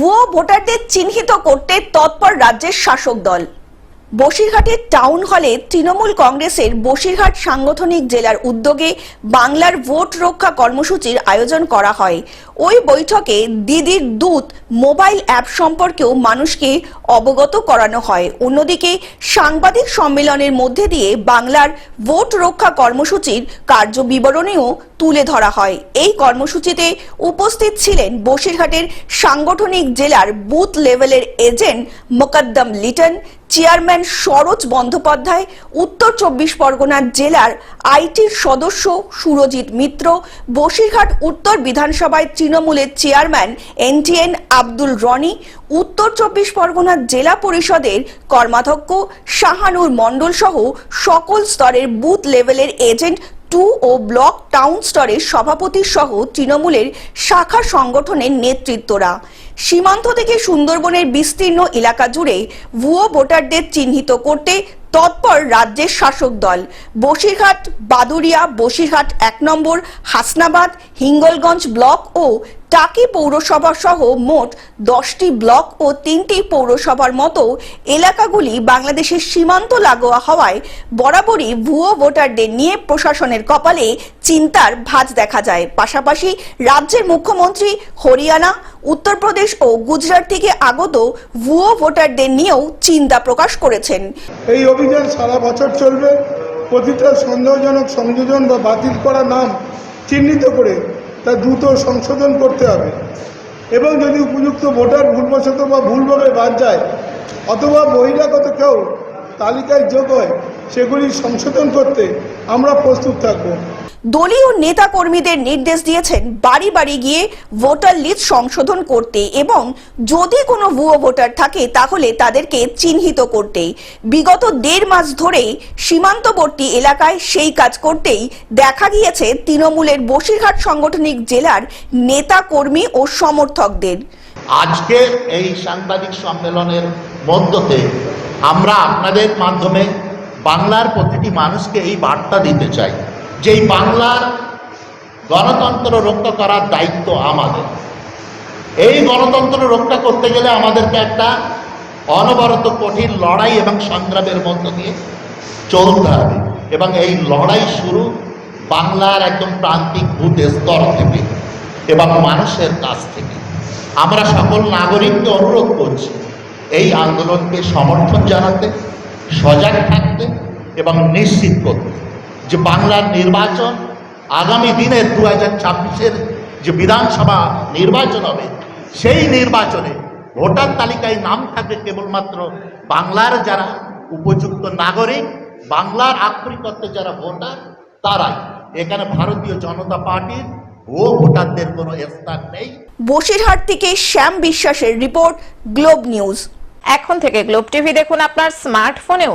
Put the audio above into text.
ভুয়ো ভোটারদের চিহ্নিত করতে তৎপর রাজ্যের শাসক দল। বসিরহাটের টাউন হলে তৃণমূল কংগ্রেসের বসিরহাট সাংগঠনিক জেলার উদ্যোগে বাংলার ভোট রক্ষা কর্মসূচির আয়োজন করা হয়। ওই বৈঠকে দিদির দূত মোবাইল অ্যাপ সম্পর্কেও মানুষকে অবগত করানো হয়। অন্যদিকে সাংবাদিক সম্মেলনের মধ্যে দিয়ে বাংলার ভোট রক্ষা কর্মসূচির কার্যবিবরণীও তুলে ধরা হয়। এই কর্মসূচিতে উপস্থিত ছিলেন বসিরহাটের সাংগঠনিক জেলার বুথ লেভেলের এজেন্ট মোকদ্দম লিটন, চেয়ারম্যান সরোজ বন্দ্যোপাধ্যায়, উত্তর চব্বিশ পরগনা জেলার আইটির সদস্য সুরজিৎ মিত্র, বসিরহাট উত্তর বিধানসভায় তৃণমূলের চেয়ারম্যান এনটিএন আব্দুল রনি, উত্তর চব্বিশ পরগনা জেলা পরিষদের কর্মাধ্যক্ষ শাহানুর মণ্ডল সহ সকল স্তরের বুথ লেভেলের এজেন্ট টু ও ব্লক টাউন স্তরের সভাপতি সহ তৃণমূলের শাখা সংগঠনের নেতৃত্বরা। সীমান্ত থেকে সুন্দরবনের বিস্তীর্ণ এলাকা জুড়ে ভুয়ো ভোটারদের চিহ্নিত করতে তৎপর রাজ্যের শাসক দল। বসিরহাট বাদুরিয়া বসিরহাট এক নম্বর, হাসনাবাদ, হিঙ্গলগঞ্জ ব্লক ও টাকি পৌরসভা সহ মোট দশটি ব্লক ও তিনটি পৌরসভার মতো এলাকাগুলি বাংলাদেশের সীমান্ত লাগোয়া হওয়ায় বরাবরই ভুয়ো ভোটারদের নিয়ে প্রশাসনের কপালে চিন্তার ভাঁজ দেখা যায়। পাশাপাশি রাজ্যের মুখ্যমন্ত্রী হরিয়ানা, উত্তরপ্রদেশ ও গুজরাট থেকে আগত ভুয়ো ভোটারদের নিয়েও চিন্তা প্রকাশ করেছেন। এই অভিযান সারা বছর চলবে। প্রতিটা সন্দেহজনক সংযোজন বা বাতিল করা নাম চিহ্নিত করে তা দ্রুত সংশোধন করতে হবে। এবং যদি উপযুক্ত ভোটার ভুলবশত বা ভুলভাবে বাদ যায় অথবা বহিরাগত কেউ তালিকায় যোগ হয়, সেগুলি সংশোধন করতে আমরা প্রস্তুত থাকব। দলীয় নেতা কর্মীদের নির্দেশ দিয়েছেন বাড়ি বাড়ি গিয়ে ভোটার লিস্ট সংশোধন করতে এবং যদি কোনো ভুয়ো ভোটার থাকে তাহলে তাদেরকে চিহ্নিত করতে। বিগত দেড় মাস ধরে সীমান্তবর্তী এলাকায় সেই কাজ করতেই দেখা গিয়েছে তৃণমূলের বসিরহাট সাংগঠনিক জেলার নেতা কর্মী ও সমর্থকদের। আজকে এই সাংবাদিক সম্মেলনের মধ্যতে আমরা আপনাদের মাধ্যমে বাংলার প্রতিটি মানুষকে এই বার্তা দিতে চাই। যে এই বাংলার গণতন্ত্র রক্ষা করার দায়িত্ব আমাদের। এই গণতন্ত্র রক্ষা করতে গেলে আমাদেরকে একটা অনবরত কঠিন লড়াই এবং সংগ্রামের মধ্য দিয়ে চলতে হবে। এবং এই লড়াই শুরু বাংলার একদম প্রান্তিক ভূত স্তর থেকে এবং মানুষের কাছ থেকে। আমরা সকল নাগরিককে অনুরোধ করছি, এই আন্দোলনকে সমর্থন জানাতে, সজাগ থাকতে এবং নিশ্চিত করতে। যে বাংলার নির্বাচন আগামী দিনের দু হাজার ছাব্বিশের যে বিধানসভা নির্বাচন হবে, সেই নির্বাচনে ভোটার তালিকায় নাম থাকবে কেবলমাত্র বাংলার যারা উপযুক্ত নাগরিক, বাংলার আক্ষরিকত্বে যারা ভোটার, তারাই। এখানে ভারতীয় জনতা পার্টির ও ভোটারদের কোনো স্থান নেই। বসিরহাট থেকে শ্যাম বিশ্বাসের রিপোর্ট, গ্লোব নিউজ। এখন থেকে গ্লোব টিভি দেখুন আপনার স্মার্টফোনেও।